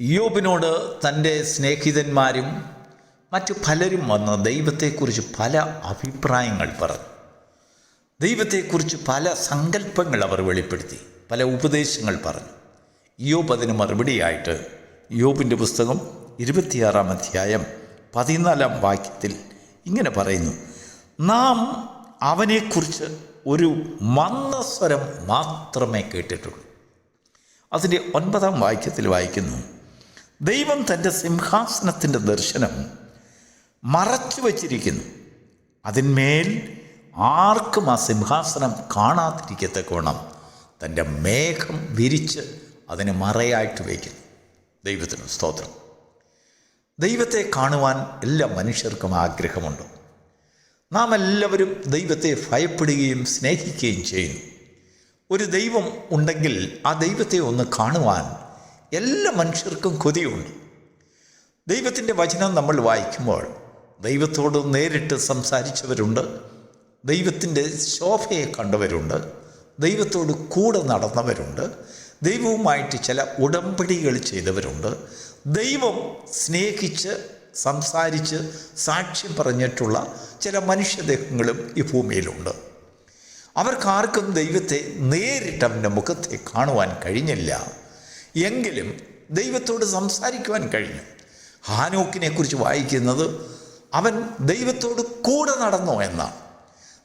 യോബിനോട് തന്റെ സ്നേഹിതന്മാരും മറ്റു പലരും വന്ന് ദൈവത്തെക്കുറിച്ച് പല അഭിപ്രായങ്ങൾ പറഞ്ഞു. ദൈവത്തെക്കുറിച്ച് പല സങ്കല്പങ്ങൾ അവർ വെളിപ്പെടുത്തി. പല ഉപദേശങ്ങൾ പറഞ്ഞു. യോബ് അതിന് മറുപടിയായിട്ട് യോബിന്റെ പുസ്തകം ഇരുപത്തിയാറാം അധ്യായം പതിനാലാം വാക്യത്തിൽ ഇങ്ങനെ പറയുന്നു. നാം അവനെക്കുറിച്ച് ഒരു മന്ദസ്വരം മാത്രമേ കേട്ടിട്ടുള്ളൂ. അതിന്റെ ഒൻപതാം വാക്യത്തിൽ വായിക്കുന്നു. ദൈവം തന്റെ സിംഹാസനത്തിന്റെ ദർശനം മറച്ചു വച്ചിരിക്കുന്നു. അതിന്മേൽ ആർക്കും ആ സിംഹാസനം കാണാതിരിക്കത്തക്കോണം തന്റെ മേഘം വിരിച്ച് അതിനെ മറയായിട്ട് വയ്ക്കുന്നു. ദൈവത്തിന് സ്തോത്രം. ദൈവത്തെ കാണുവാൻ എല്ലാ മനുഷ്യർക്കും ആഗ്രഹമുണ്ട്. നാം എല്ലാവരും ദൈവത്തെ ഭയപ്പെടുകയും സ്നേഹിക്കുകയും ചെയ്യുന്നു. ഒരു ദൈവം ഉണ്ടെങ്കിൽ ആ ദൈവത്തെ ഒന്ന് കാണുവാൻ എല്ലാ മനുഷ്യർക്കും കൊതിയുണ്ട്. ദൈവത്തിന്റെ വചനം നമ്മൾ വായിക്കുമ്പോൾ ദൈവത്തോട് നേരിട്ട് സംസാരിച്ചവരുണ്ട്. ദൈവത്തിന്റെ ശോഭയെ കണ്ടവരുണ്ട്. ദൈവത്തോട് കൂടെ നടന്നവരുണ്ട്. ദൈവവുമായിട്ട് ചില ഉടമ്പടികൾ ചെയ്തവരുണ്ട്. ദൈവം സ്നേഹിച്ച് സംസാരിച്ച് സാക്ഷ്യം പറഞ്ഞിട്ടുള്ള ചില മനുഷ്യദേഹങ്ങളും ഈ ഭൂമിയിലുണ്ട്. അവർക്കാർക്കും ദൈവത്തെ നേരിട്ട് അവന്റെ മുഖത്തെ കാണുവാൻ കഴിഞ്ഞില്ല. എങ്കിലും ദൈവത്തോട് സംസാരിക്കുവാൻ കഴിഞ്ഞു. ഹാനോക്കിനെ കുറിച്ച് വായിക്കുന്നത് അവൻ ദൈവത്തോട് കൂടെ നടന്നു എന്നാണ്.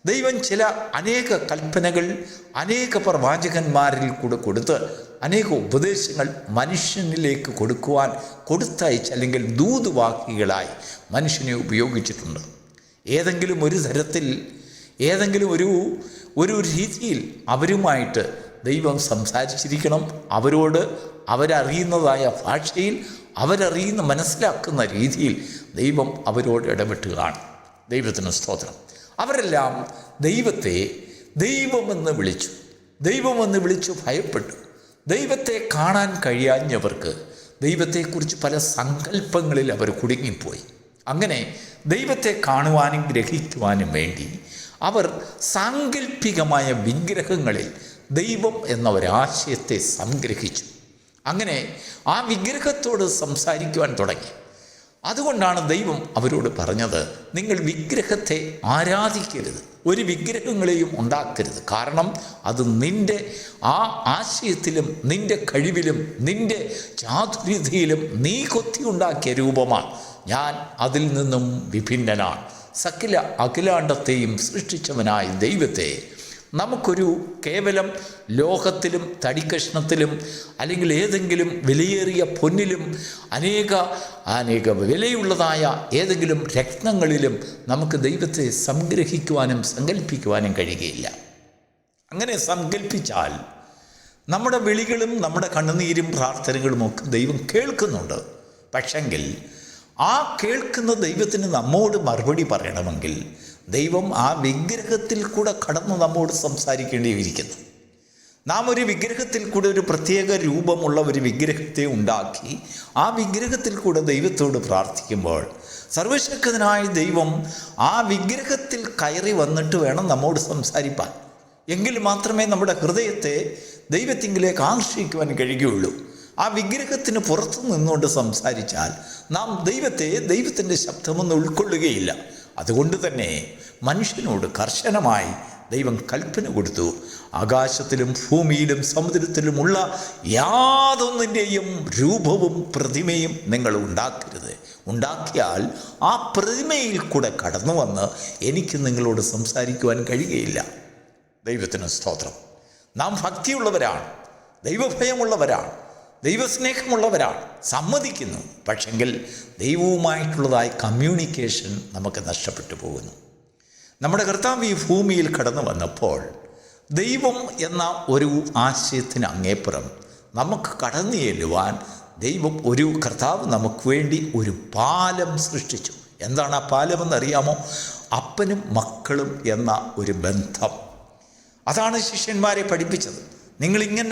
ദൈവം ചില അനേക കൽപ്പനകൾ അനേക പ്രവാചകന്മാരിൽ കൂടെ കൊടുത്ത് അനേക ഉപദേശങ്ങൾ മനുഷ്യനിലേക്ക് കൊടുക്കുവാൻ കൊടുത്തയച്ച് അല്ലെങ്കിൽ ദൂതുവാക്കികളായി മനുഷ്യനെ ഉപയോഗിച്ചിട്ടുണ്ട്. ഏതെങ്കിലും ഒരു തരത്തിൽ ഏതെങ്കിലും ഒരു ഒരു രീതിയിൽ അവരുമായിട്ട് ദൈവം സംസാരിച്ചിരിക്കണം. അവരോട് അവരറിയുന്നതായ ഭാഷയിൽ അവരറിയുന്ന മനസ്സിലാക്കുന്ന രീതിയിൽ ദൈവം അവരോട് ഇടപെട്ടുകയാണ്. ദൈവത്തിന് സ്തോത്രം. അവരെല്ലാം ദൈവത്തെ ദൈവമെന്ന് വിളിച്ചു. ദൈവമെന്ന് വിളിച്ചു ഭയപ്പെട്ടു. ദൈവത്തെ കാണാൻ കഴിയാഞ്ഞവർക്ക് ദൈവത്തെക്കുറിച്ച് പല സങ്കല്പങ്ങളിൽ അവർ കുടുങ്ങിപ്പോയി. അങ്ങനെ ദൈവത്തെ കാണുവാനും ഗ്രഹിക്കുവാനും വേണ്ടി അവർ സാങ്കല്പികമായ വിഗ്രഹങ്ങളിൽ ദൈവം എന്ന ഒരാശയത്തെ സംഗ്രഹിച്ചു. അങ്ങനെ ആ വിഗ്രഹത്തോട് സംസാരിക്കുവാൻ തുടങ്ങി. അതുകൊണ്ടാണ് ദൈവം അവരോട് പറഞ്ഞത് നിങ്ങൾ വിഗ്രഹത്തെ ആരാധിക്കരുത് ഒരു വിഗ്രഹങ്ങളെയും ഉണ്ടാക്കരുത്. കാരണം അത് നിന്റെ ആ ആശയത്തിലും നിന്റെ കഴിവിലും നിന്റെ ചാതുര്യതയിലും നീ കൊത്തി ഉണ്ടാക്കിയ രൂപമാണ്. ഞാൻ അതിൽ നിന്നും വിഭിന്നനാണ്. സകല അഖിലാണ്ടത്തെയും സൃഷ്ടിച്ചവനായ ദൈവത്തെ നമുക്കൊരു കേവലം ലോഹത്തിലും തടിക്കഷ്ണത്തിലും അല്ലെങ്കിൽ ഏതെങ്കിലും വിലയേറിയ പൊന്നിലും അനേക അനേക വിലയുള്ളതായ ഏതെങ്കിലും രത്നങ്ങളിലും നമുക്ക് ദൈവത്തെ സംഗ്രഹിക്കുവാനും സങ്കല്പിക്കുവാനും കഴിയുകയില്ല. അങ്ങനെ സങ്കല്പിച്ചാൽ നമ്മുടെ വിളികളും നമ്മുടെ കണ്ണുനീരും പ്രാർത്ഥനകളും ഒക്കെ ദൈവം കേൾക്കുന്നുണ്ട്. പക്ഷെങ്കിൽ ആ കേൾക്കുന്ന ദൈവത്തിന് നമ്മോട് മറുപടി പറയണമെങ്കിൽ ദൈവം ആ വിഗ്രഹത്തിൽ കൂടെ കടന്ന് നമ്മോട് സംസാരിക്കേണ്ടിയിരിക്കുന്നു. നാം ഒരു വിഗ്രഹത്തിൽ കൂടെ ഒരു പ്രത്യേക രൂപമുള്ള ഒരു വിഗ്രഹത്തെ ഉണ്ടാക്കി ആ വിഗ്രഹത്തിൽ കൂടെ ദൈവത്തോട് പ്രാർത്ഥിക്കുമ്പോൾ സർവശക്തനായ ദൈവം ആ വിഗ്രഹത്തിൽ കയറി വന്നിട്ട് വേണം നമ്മോട് സംസാരിപ്പാൻ. എങ്കിൽ മാത്രമേ നമ്മുടെ ഹൃദയത്തെ ദൈവത്തിങ്കിലേക്ക് ആകർഷിക്കുവാൻ കഴിയുകയുള്ളൂ. ആ വിഗ്രഹത്തിന് പുറത്തു നിന്നുകൊണ്ട് സംസാരിച്ചാൽ നാം ദൈവത്തെ ദൈവത്തിന്റെ ശബ്ദമൊന്നും ഉൾക്കൊള്ളുകയില്ല. അതുകൊണ്ട് തന്നെ മനുഷ്യനോട് കർശനമായി ദൈവം കൽപ്പന കൊടുത്തു. ആകാശത്തിലും ഭൂമിയിലും സമുദ്രത്തിലുമുള്ള യാതൊന്നിന്റെയും രൂപവും പ്രതിമയും നിങ്ങൾ ഉണ്ടാക്കരുത്. ഉണ്ടാക്കിയാൽ ആ പ്രതിമയിൽ കൂടെ കടന്നു വന്ന് എനിക്ക് നിങ്ങളോട് സംസാരിക്കുവാൻ കഴിയുകയില്ല. ദൈവത്തിന് സ്തോത്രം. നാം ഭക്തിയുള്ളവരാണ്. ദൈവഭയമുള്ളവരാണ്. ദൈവസ്നേഹമുള്ളവരാണ് സമ്മതിക്കുന്നു. പക്ഷെങ്കിൽ ദൈവവുമായിട്ടുള്ളതായി കമ്മ്യൂണിക്കേഷൻ നമുക്ക് നഷ്ടപ്പെട്ടു പോകുന്നു. നമ്മുടെ കർത്താവ് ഈ ഭൂമിയിൽ കടന്നു വന്നപ്പോൾ ദൈവം എന്ന ഒരു ആശയത്തിന് അങ്ങേപ്പുറം നമുക്ക് കടന്നു ചെല്ലുവാൻ ദൈവം ഒരു കർത്താവ് നമുക്ക് വേണ്ടി ഒരു പാലം സൃഷ്ടിച്ചു. എന്താണ് ആ പാലമെന്നറിയാമോ അപ്പനും മക്കളും എന്ന ഒരു ബന്ധം. അതാണ് ശിഷ്യന്മാരെ പഠിപ്പിച്ചത്. നിങ്ങൾ ഇങ്ങനെ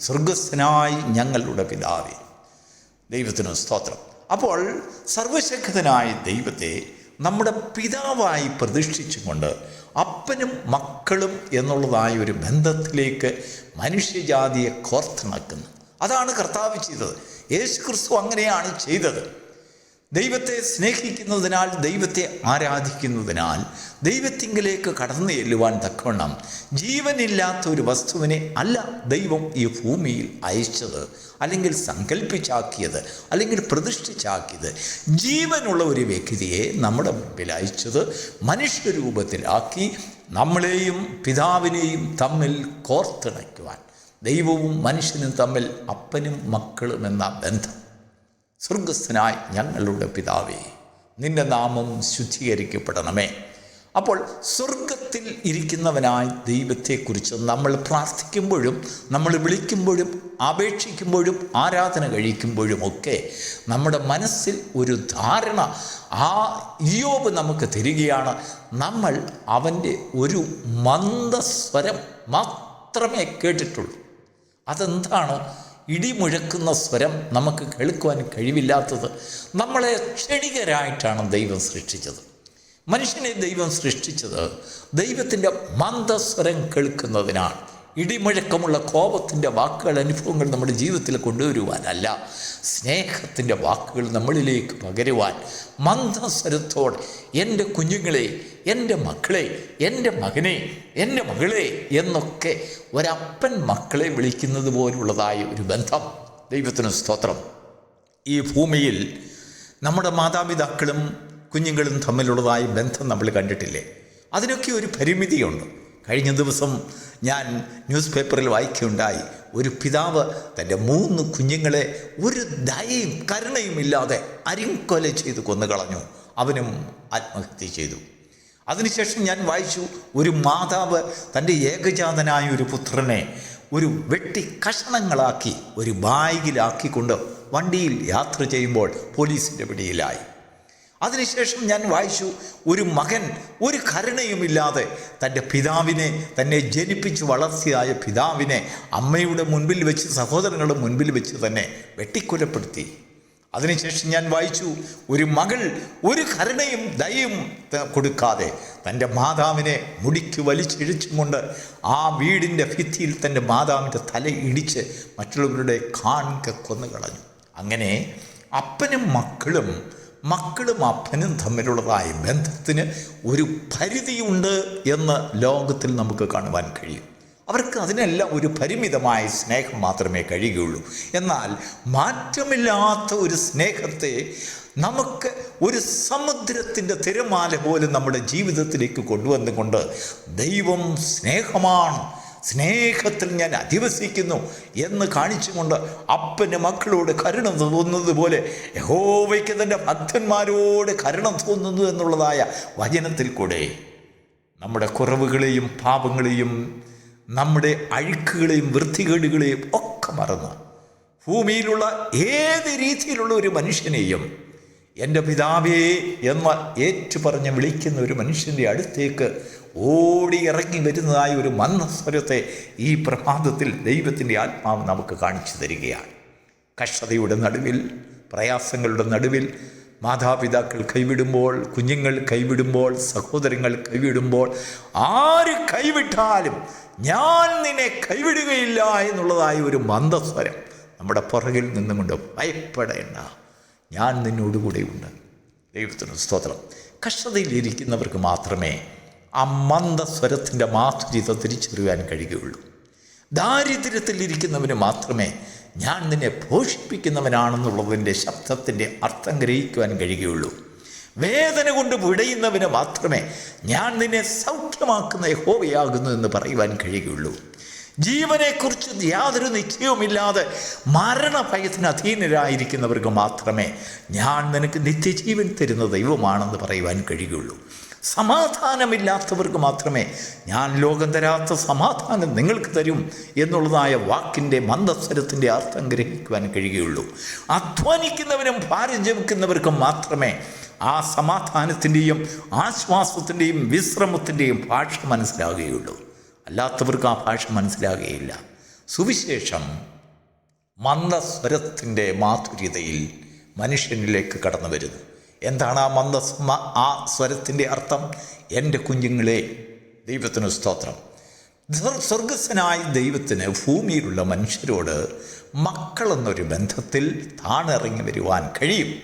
സ്വർഗസ്ഥനായി ഞങ്ങളുടെ പിതാവേ. ദൈവത്തിന് സ്തോത്രം. അപ്പോൾ സർവശക്തനായ ദൈവത്തെ നമ്മുടെ പിതാവായി പ്രതിഷ്ഠിച്ചുകൊണ്ട് അപ്പനും മക്കളും എന്നുള്ളതായ ഒരു ബന്ധത്തിലേക്ക് മനുഷ്യജാതിയെ കോർത്തിണക്കുന്നു അതാണ് കർത്താവ് ചെയ്തത്. യേശു ക്രിസ്തു അങ്ങനെയാണ് ചെയ്തത്. ദൈവത്തെ സ്നേഹിക്കുന്നതിനാൽ ദൈവത്തെ ആരാധിക്കുന്നതിനാൽ ദൈവത്തിങ്കിലേക്ക് കടന്നു ചെല്ലുവാൻ തക്കവണ്ണം ജീവനില്ലാത്ത ഒരു വസ്തുവിനെ അല്ല ദൈവം ഈ ഭൂമിയിൽ അയച്ചത് അല്ലെങ്കിൽ സങ്കല്പിച്ചാക്കിയത് അല്ലെങ്കിൽ പ്രതിഷ്ഠിച്ചാക്കിയത്. ജീവനുള്ള ഒരു വ്യക്തിയെ നമ്മുടെ മുമ്പിൽ അയച്ചത് മനുഷ്യരൂപത്തിലാക്കി നമ്മളെയും പിതാവിനെയും തമ്മിൽ കോർത്തിണയ്ക്കുവാൻ ദൈവവും മനുഷ്യനും തമ്മിൽ അപ്പനും മക്കളും എന്ന ബന്ധം. സ്വർഗസ്ഥനായ ഞങ്ങളുടെ പിതാവേ നിന്റെ നാമം ശുദ്ധീകരിക്കപ്പെടണമേ. അപ്പോൾ സ്വർഗത്തിൽ ഇരിക്കുന്നവനായ ദൈവത്തെക്കുറിച്ച് നമ്മൾ പ്രാർത്ഥിക്കുമ്പോഴും നമ്മൾ വിളിക്കുമ്പോഴും അപേക്ഷിക്കുമ്പോഴും ആരാധന കഴിക്കുമ്പോഴും ഒക്കെ നമ്മുടെ മനസ്സിൽ ഒരു ധാരണ ആ ഇയോബ് നമുക്ക് തരികയാണ്. നമ്മൾ അവന്റെ ഒരു മന്ദസ്വരം മാത്രമേ കേട്ടിട്ടുള്ളൂ. അതെന്താണ് ഇടിമുഴക്കുന്ന സ്വരം നമുക്ക് കേൾക്കുവാൻ കഴിവില്ലാത്തത്. നമ്മളെ ക്ഷണികരായിട്ടാണ് ദൈവം സൃഷ്ടിച്ചത്. മനുഷ്യനെ ദൈവം സൃഷ്ടിച്ചത് ദൈവത്തിന്റെ മന്ദസ്വരം കേൾക്കുന്നതിനാണ്. ഇടിമുഴക്കമുള്ള കോപത്തിന്റെ വാക്കുകൾ അനുഭവങ്ങൾ നമ്മുടെ ജീവിതത്തിൽ കൊണ്ടുവരുവാനല്ല. സ്നേഹത്തിന്റെ വാക്കുകൾ നമ്മളിലേക്ക് പകരുവാൻ മന്ദസ്വരത്തോടെ എന്റെ കുഞ്ഞുങ്ങളെ എന്റെ മക്കളെ എന്റെ മകനെ എന്റെ മകളെ എന്നൊക്കെ ഒരപ്പൻ മക്കളെ വിളിക്കുന്നത് പോലുള്ളതായ ഒരു ബന്ധം. ദൈവത്തിന് സ്തോത്രം. ഈ ഭൂമിയിൽ നമ്മുടെ മാതാപിതാക്കളും കുഞ്ഞുങ്ങളും തമ്മിലുള്ളതായ ബന്ധം നമ്മൾ കണ്ടിട്ടില്ലേ? അതിനൊക്കെ ഒരു പരിമിതിയുണ്ട്. കഴിഞ്ഞ ദിവസം ഞാൻ ന്യൂസ് പേപ്പറിൽ വായിക്കുകയുണ്ടായി. ഒരു പിതാവ് തന്റെ മൂന്ന് കുഞ്ഞുങ്ങളെ ഒരു ദയയും കരുണയും ഇല്ലാതെ അരിങ്കൊല ചെയ്ത് കൊന്നുകളഞ്ഞു അവനും ആത്മഹത്യ ചെയ്തു. അതിനുശേഷം ഞാൻ വായിച്ചു ഒരു മാതാവ് തന്റെ ഏകജാതനായ ഒരു പുത്രനെ ഒരു വെട്ടി കഷണങ്ങളാക്കി ഒരു ബാഗിലാക്കിക്കൊണ്ട് വണ്ടിയിൽ യാത്ര ചെയ്യുമ്പോൾ പോലീസിന്റെ പിടിയിലായി. അതിനുശേഷം ഞാൻ വായിച്ചു ഒരു മകൻ ഒരു കരുണയുമില്ലാതെ തന്റെ പിതാവിനെ തന്നെ ജനിപ്പിച്ച് വളർത്തിയായ പിതാവിനെ അമ്മയുടെ മുൻപിൽ വെച്ച് സഹോദരങ്ങളുടെ മുൻപിൽ വെച്ച് തന്നെ വെട്ടിക്കൊലപ്പെടുത്തി. അതിനുശേഷം ഞാൻ വായിച്ചു ഒരു മകൾ ഒരു കരുണയും ദയയും കൊടുക്കാതെ തന്റെ മാതാവിനെ മുടിക്ക് വലിച്ചിഴിച്ചും കൊണ്ട് ആ വീടിന്റെ ഭിത്തിയിൽ തന്റെ മാതാവിന്റെ തല ഇടിച്ച് മറ്റുള്ളവരുടെ കാൺക കൊന്നു കളഞ്ഞു അങ്ങനെ അപ്പനും മക്കളും മക്കളും അപ്പനും തമ്മിലുള്ളതായ ബന്ധത്തിന് ഒരു പരിധിയുണ്ട് എന്ന് ലോകത്തിൽ നമുക്ക് കാണുവാൻ കഴിയും. അവർക്ക് അതിനെല്ലാം ഒരു പരിമിതമായ സ്നേഹം മാത്രമേ കഴിയുകയുള്ളൂ. എന്നാൽ മാറ്റമില്ലാത്ത ഒരു സ്നേഹത്തെ നമുക്ക് ഒരു സമുദ്രത്തിന്റെ തിരമാല പോലും നമ്മുടെ ജീവിതത്തിലേക്ക് കൊണ്ടുവന്നുകൊണ്ട് ദൈവം സ്നേഹമാണ്. സ്നേഹത്തിൽ ഞാൻ അധിവസിക്കുന്നു എന്ന് കാണിച്ചുകൊണ്ട് അപ്പന്റെ മക്കളോട് കരുണ തോന്നുന്നത് പോലെ യഹോവയ്ക്ക് തന്റെ ഭക്തന്മാരോട് കരുണ തോന്നുന്നു എന്നുള്ളതായ വചനത്തിൽ കൂടെ നമ്മുടെ കുറവുകളെയും പാപങ്ങളെയും നമ്മുടെ അഴുക്കുകളെയും വൃത്തികേടുകളെയും ഒക്കെ മറന്ന്. ഭൂമിയിലുള്ള ഏത് രീതിയിലുള്ള ഒരു മനുഷ്യനെയും എന്റെ പിതാവേ എന്ന് ഏറ്റുപറഞ്ഞ് വിളിക്കുന്ന ഒരു മനുഷ്യന്റെ അടുത്തേക്ക് ഓടി ഇറങ്ങി വരുന്നതായ ഒരു മന്ദസ്വരത്തെ ഈ പ്രഭാതത്തിൽ ദൈവത്തിന്റെ ആത്മാവ് നമുക്ക് കാണിച്ചു തരികയാണ്. കഷ്ടതയുടെ നടുവിൽ പ്രയാസങ്ങളുടെ നടുവിൽ മാതാപിതാക്കൾ കൈവിടുമ്പോൾ കുഞ്ഞുങ്ങൾ കൈവിടുമ്പോൾ സഹോദരങ്ങൾ കൈവിടുമ്പോൾ ആര് കൈവിട്ടാലും ഞാൻ നിന്നെ കൈവിടുകയില്ല എന്നുള്ളതായ ഒരു മന്ദസ്വരം നമ്മുടെ പുറകിൽ നിന്നുകൊണ്ട് ഭയപ്പെടേണ്ട. ഞാൻ നിന്നോടുകൂടെയുണ്ട്. ദൈവത്തിന് സ്തോത്രം. കഷ്ടതയിലിരിക്കുന്നവർക്ക് മാത്രമേ ആ മന്ദസ്വരത്തിന്റെ മാധുര്യത തിരിച്ചറിയാൻ കഴിയുകയുള്ളൂ. ദാരിദ്ര്യത്തിലിരിക്കുന്നവന് മാത്രമേ ഞാൻ നിന്നെ പോഷിപ്പിക്കുന്നവനാണെന്നുള്ളതിന്റെ ശബ്ദത്തിന്റെ അർത്ഥം ഗ്രഹിക്കുവാൻ കഴിയുകയുള്ളൂ. വേദന കൊണ്ട് വിടയുന്നവന് മാത്രമേ ഞാൻ നിന്നെ സൗഖ്യമാക്കുന്ന യഹോവയാകുന്നു എന്ന് പറയുവാൻ കഴിയുകയുള്ളൂ. ജീവനെക്കുറിച്ച് യാതൊരു നിശ്ചയവുമില്ലാതെ മരണഭയത്തിന് അധീനരായിരിക്കുന്നവർക്ക് മാത്രമേ ഞാൻ നിനക്ക് നിത്യജീവൻ തരുന്ന ദൈവമാണെന്ന് പറയുവാൻ കഴിയുകയുള്ളൂ. സമാധാനമില്ലാത്തവർക്ക് മാത്രമേ ഞാൻ ലോകം തരാത്ത സമാധാനം നിങ്ങൾക്ക് തരും എന്നുള്ളതായ വാക്കിന്റെ മന്ദസ്വരത്തിന്റെ അർത്ഥം ഗ്രഹിക്കുവാൻ കഴിയുകയുള്ളൂ. അധ്വാനിക്കുന്നവരും ഭാരം ജപിക്കുന്നവർക്കും മാത്രമേ ആ സമാധാനത്തിന്റെയും ആശ്വാസത്തിന്റെയും വിശ്രമത്തിന്റെയും ഭാഷ മനസ്സിലാകുകയുള്ളൂ. അല്ലാത്തവർക്ക് ആ ഭാഷ മനസ്സിലാകുകയില്ല. സുവിശേഷം മന്ദസ്വരത്തിന്റെ മാധുര്യതയിൽ മനുഷ്യനിലേക്ക് കടന്നു വരുന്നു. എന്താണ് ആ മന്ദ ആ സ്വരത്തിന്റെ അർത്ഥം? എന്റെ കുഞ്ഞുങ്ങളെ ദൈവത്തിന് സ്തോത്രം. സ്വർ- സ്വർഗസ്വനായ ദൈവത്തിന് ഭൂമിയിലുള്ള മനുഷ്യരോട് മക്കളെന്നൊരു ബന്ധത്തിൽ താണിറങ്ങി വരുവാൻ കഴിയും.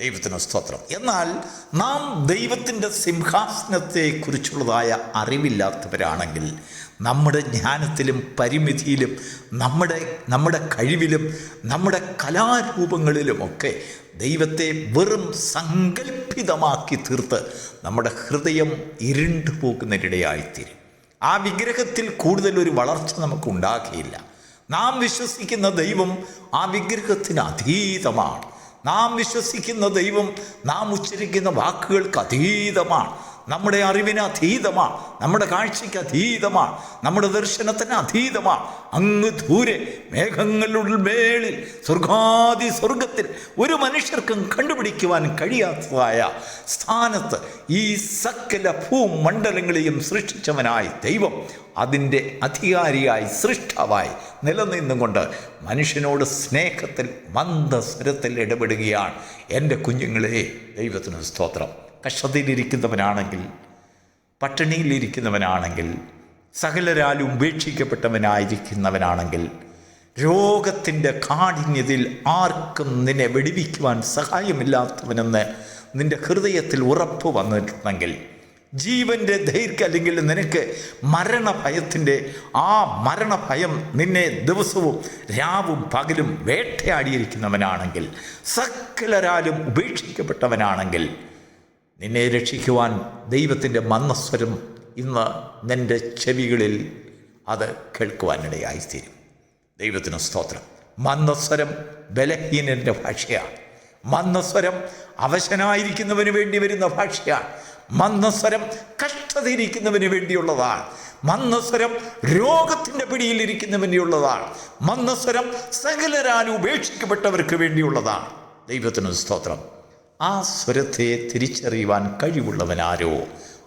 ദൈവത്തിന് സ്തോത്രം. എന്നാൽ നാം ദൈവത്തിന്റെ സിംഹാസനത്തെക്കുറിച്ചുള്ളതായ അറിവില്ലാത്തവരാണെങ്കിൽ നമ്മുടെ ജ്ഞാനത്തിലും പരിമിതിയിലും നമ്മുടെ നമ്മുടെ കഴിവിലും നമ്മുടെ കലാരൂപങ്ങളിലുമൊക്കെ ദൈവത്തെ വെറും സങ്കല്പിതമാക്കി തീർത്ത് നമ്മുടെ ഹൃദയം ഇരുണ്ടു പോകുന്നതിനിടയായിത്തീരും. ആ വിഗ്രഹത്തിൽ കൂടുതൽ ഒരു വളർച്ച നമുക്ക് ഉണ്ടാകുകയില്ല നാം വിശ്വസിക്കുന്ന ദൈവം ആ വിഗ്രഹത്തിന് അതീതമാണ്. നാം വിശ്വസിക്കുന്ന ദൈവം നാം ഉച്ചരിക്കുന്ന വാക്കുകൾക്ക് അതീതമാണ്. നമ്മുടെ അറിവിന് അതീതമാണ്. നമ്മുടെ കാഴ്ചയ്ക്ക് അതീതമാണ്. നമ്മുടെ ദർശനത്തിന് അതീതമാണ്. അങ്ങ് ദൂരെ മേഘങ്ങളുടെ മേളിൽ സ്വർഗാദി സ്വർഗത്തിൽ ഒരു മനുഷ്യർക്കും കണ്ടുപിടിക്കുവാൻ കഴിയാത്തതായ സ്ഥാനത്ത് ഈ സകല ഭൂമണ്ഡലങ്ങളെയും സൃഷ്ടിച്ചവനായി ദൈവം അതിന്റെ അധികാരിയായി സൃഷ്ടാവായി നിലനിന്നുകൊണ്ട് മനുഷ്യനോട് സ്നേഹത്തിൽ മന്ദസ്വരത്തിൽ ഇടപെടുകയാണ്. എന്റെ കുഞ്ഞുങ്ങളെ ദൈവത്തിന് സ്തോത്രം. കഷ്ടതയിലിരിക്കുന്നവനാണെങ്കിൽ പട്ടിണിയിലിരിക്കുന്നവനാണെങ്കിൽ സകലരാലും ഉപേക്ഷിക്കപ്പെട്ടവനായിരിക്കുന്നവനാണെങ്കിൽ രോഗത്തിന്റെ കാഠിന്യത്തിൽ ആർക്കും നിന്നെ വെടിവിക്കുവാൻ സഹായമില്ലാത്തവനെന്ന് നിന്റെ ഹൃദയത്തിൽ ഉറപ്പ് വന്നിട്ടുണ്ടെങ്കിൽ ജീവന്റെ ദൈർഘ്യം അല്ലെങ്കിൽ നിനക്ക് മരണഭയത്തിന്റെ ആ മരണഭയം നിന്നെ ദിവസവും രാവും പകലും വേട്ടയാടിയിരിക്കുന്നവനാണെങ്കിൽ സകലരാലും ഉപേക്ഷിക്കപ്പെട്ടവനാണെങ്കിൽ നിന്നെ രക്ഷിക്കുവാൻ ദൈവത്തിന്റെ മന്നസ്വരം ഇന്ന് നിന്റെ ചെവികളിൽ അത് കേൾക്കുവാനിടയായിത്തീരും ദൈവത്തിന് സ്തോത്രം. മന്ദസ്വരം ബലഹീനന്റെ ഭാഷയാണ് മന്ദസ്വരം അവശനായിരിക്കുന്നവന് വേണ്ടി വരുന്ന ഭാഷയാണ് മന്ദസ്വരം കഷ്ടതയിരിക്കുന്നവന് വേണ്ടിയുള്ളതാണ്. മന്ദസ്വരം രോഗത്തിന്റെ പിടിയിലിരിക്കുന്നവനുള്ളതാണ് മന്ദസ്വരം സകലരാൽ ഉപേക്ഷിക്കപ്പെട്ടവർക്ക് വേണ്ടിയുള്ളതാണ്. ദൈവത്തിന് സ്തോത്രം. ആ സ്വരത്തെ തിരിച്ചറിയുവാൻ കഴിവുള്ളവനാരോ?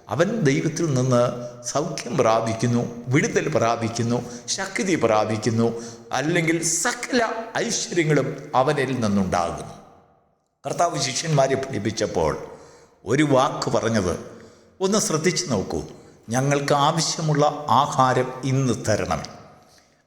അവൻ ദൈവത്തിൽ നിന്ന് സൗഖ്യം പ്രാപിക്കുന്നു വിടുതൽ പ്രാപിക്കുന്നു ശക്തി പ്രാപിക്കുന്നു അല്ലെങ്കിൽ സകല ഐശ്വര്യങ്ങളും അവനിൽ നിന്നുണ്ടാകുന്നു. കർത്താവ് ശിഷ്യന്മാരെ പഠിപ്പിച്ചപ്പോൾ ഒരു വാക്ക് പറഞ്ഞത് ഒന്ന് ശ്രദ്ധിച്ചു നോക്കൂ ഞങ്ങൾക്ക് ആവശ്യമുള്ള ആഹാരം ഇന്ന് തരണം.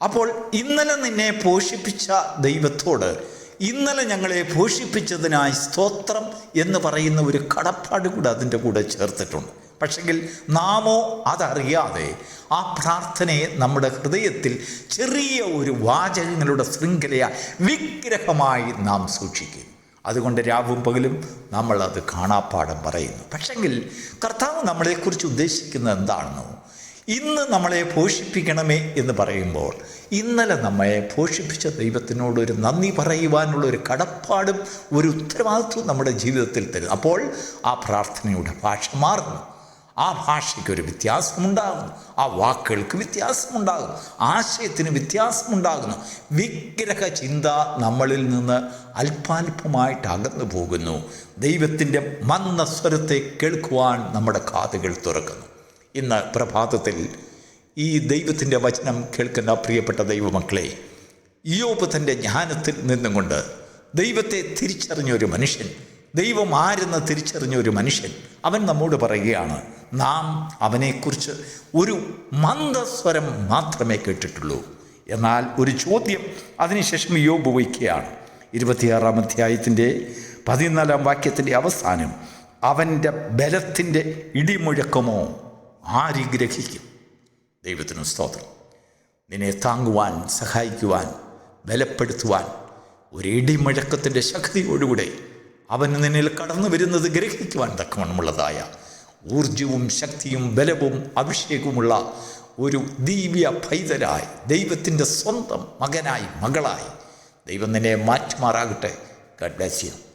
അപ്പോൾ ഇന്നലെ നിന്നെ പോഷിപ്പിച്ച ദൈവത്തോട് ഇന്നലെ ഞങ്ങളെ പോഷിപ്പിച്ചതിനായി സ്തോത്രം എന്ന് പറയുന്ന ഒരു കടപ്പാട് കൂടെ അതിന്റെ കൂടെ ചേർത്തിട്ടുണ്ട്. പക്ഷെങ്കിൽ നാമോ അതറിയാതെ ആ പ്രാർത്ഥനയെ നമ്മുടെ ഹൃദയത്തിൽ ചെറിയ ഒരു വാചകങ്ങളുടെ ശൃംഖലയ വിഗ്രഹമായി നാം സൂക്ഷിക്കും. അതുകൊണ്ട് രാവും പകലും നമ്മളത് കാണാപ്പാടം പറയുന്നു. പക്ഷെങ്കിൽ കർത്താവ് നമ്മളെക്കുറിച്ച് ഉദ്ദേശിക്കുന്നത് എന്താണെന്നോ ഇന്ന് നമ്മളെ പോഷിപ്പിക്കണമേ എന്ന് പറയുമ്പോൾ ഇന്നലെ നമ്മെ പോഷിപ്പിച്ച ദൈവത്തിനോട് ഒരു നന്ദി പറയുവാനുള്ള ഒരു കടപ്പാടും ഒരു ഉത്തരവാദിത്വവും നമ്മുടെ ജീവിതത്തിൽ തരും. അപ്പോൾ ആ പ്രാർത്ഥനയുടെ ഭാഷ മാറുന്നു. ആ ഭാഷയ്ക്കൊരു വ്യത്യാസമുണ്ടാകുന്നു. ആ വാക്കുകൾക്ക് വ്യത്യാസമുണ്ടാകുന്നു. ആശയത്തിന് വ്യത്യാസമുണ്ടാകുന്നു. വിഗ്രഹ ചിന്ത നമ്മളിൽ നിന്ന് അല്പാൽപമായിട്ട് അകന്നു പോകുന്നു. ദൈവത്തിന്റെ മന്ദസ്വരത്തെ കേൾക്കുവാൻ നമ്മുടെ കാതുകൾ തുറക്കുന്നു. ഇന്ന് പ്രഭാതത്തിൽ ഈ ദൈവത്തിന്റെ വചനം കേൾക്കുന്ന പ്രിയപ്പെട്ട ദൈവമക്കളെ യോബ് തന്റെ ജ്ഞാനത്തിൽ നിന്നും കൊണ്ട് ദൈവത്തെ തിരിച്ചറിഞ്ഞൊരു മനുഷ്യൻ ദൈവം ആരെന്ന് തിരിച്ചറിഞ്ഞൊരു മനുഷ്യൻ അവൻ നമ്മോട് പറയുകയാണ് നാം അവനെക്കുറിച്ച് ഒരു മന്ദസ്വരം മാത്രമേ കേട്ടിട്ടുള്ളൂ. എന്നാൽ ഒരു ചോദ്യം അതിനുശേഷം യോബ് വയ്ക്കുകയാണ്. ഇരുപത്തിയാറാം അധ്യായത്തിന്റെ പതിനാലാം വാക്യത്തിന്റെ അവസാനം അവന്റെ ബലത്തിന്റെ ഇടിമുഴക്കമോ ആര് ഗ്രഹിക്കും? ദൈവത്തിന് സ്തോത്രം. നിന്നെ താങ്ങുവാൻ സഹായിക്കുവാൻ ബലപ്പെടുത്തുവാൻ ഒരു ഇടിമുഴക്കത്തിന്റെ ശക്തിയോടുകൂടെ അവന് നിന്നിൽ കടന്നു വരുന്നത് ഗ്രഹിക്കുവാൻ തക്കവണ്ണമുള്ളതായ ഊർജവും ശക്തിയും ബലവും അഭിഷേകവുമുള്ള ഒരു ദിവ്യ ഭൈതരായി ദൈവത്തിന്റെ സ്വന്തം മകനായി മകളായി ദൈവം നിന്നെ മാറ്റുമാറാകട്ടെ. ഗഡ്